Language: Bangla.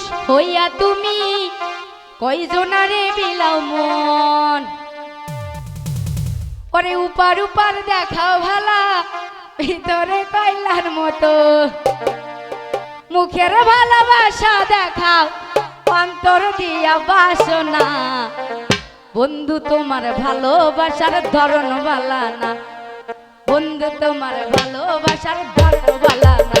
মানুষ হইয়া তুমি। কয়জনারে বিলাও মন? ওরে উপার উপার দেখাও ভালা, ভিতরে কয়লার মতো। মুখের ভালোবাসা দেখাও, অন্তর দিয়া বাসনা। বন্ধু, তোমার ভালোবাসার ধরন বালা না বন্ধু, তোমার ভালোবাসার ধরন বালা না